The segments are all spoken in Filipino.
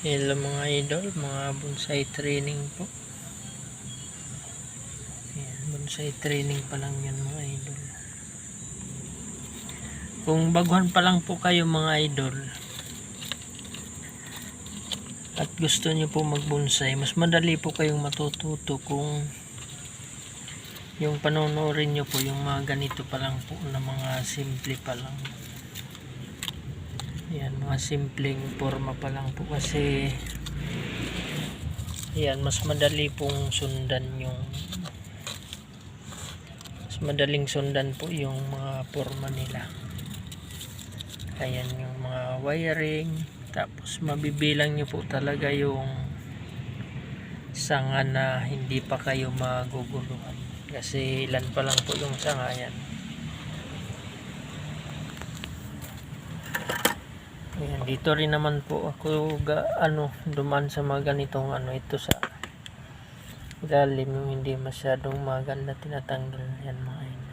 Hello mga idol, mga bonsai training po. Ayan, bonsai training pa lang yan mga idol. Kung baguhan pa lang po kayo mga idol at gusto niyo po magbonsai, mas madali po kayong matututo kung yung panonorin niyo po yung mga ganito pa lang po na mga simple pa lang. Yan, mga simpleng forma pa lang po kasi yan, mas madali pong sundan yung mas madaling sundan po yung mga forma nila. Ayan yung mga wiring tapos mabibilang nyo po talaga yung sanga na hindi pa kayo maguguluhan kasi ilan pa lang po yung sanga yan. Dito rin naman po ako ga, ano, duman sa mga ganitong ano ito sa galim yung hindi masyadong maganda tinatanggal yan mga yun.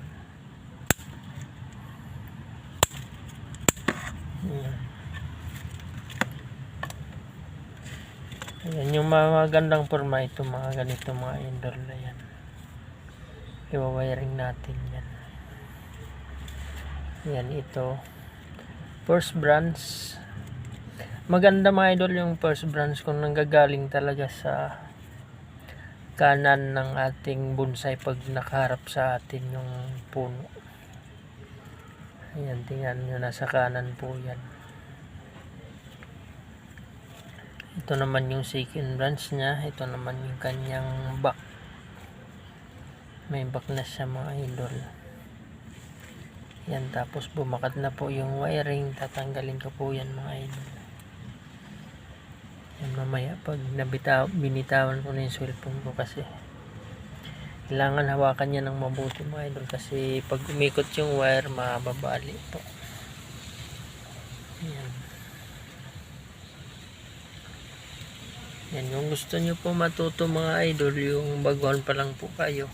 Ayan. Ayan, yung mga magandang forma ito mga ganito mga indoor na yan. Iwawiring natin yan. Yan ito first branch maganda mga idol yung first branch kung nanggagaling talaga sa kanan ng ating bonsai pag nakaharap sa atin yung puno. Ayan tingnan nyo nasa kanan po yan. Ito naman yung second branch nya ito naman yung kanyang back may back na siya mga idol yan, tapos bumakat na po yung wiring. Tatanggalin ko po yan mga idol. Yan mamaya pag nabitaw, binitawan ko na yung cellphone ko kasi kailangan hawakan niya ng mabuti mga idol kasi pag umikot yung wire mababali po. Yan. Yan, yung gusto nyo po matuto mga idol, yung baguhan pa lang po kayo.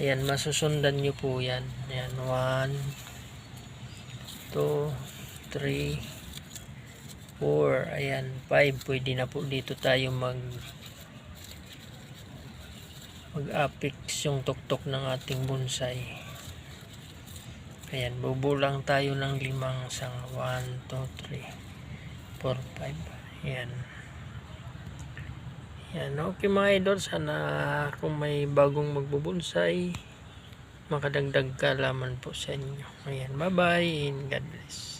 Ayan, masusundan nyo po yan. Ayan, 1, 2, 3, 4, ayan, 5. Pwede na po dito tayo mag mag-apix yung tuktok ng ating bonsai. Ayan, bubulang tayo ng limang sang 1, 2, 3, 4, 5. Ayan. Yan, okay mga idol, sana kung may bagong magbubonsay, makadagdag kalaman po sa inyo. Ayan, bye-bye and God bless.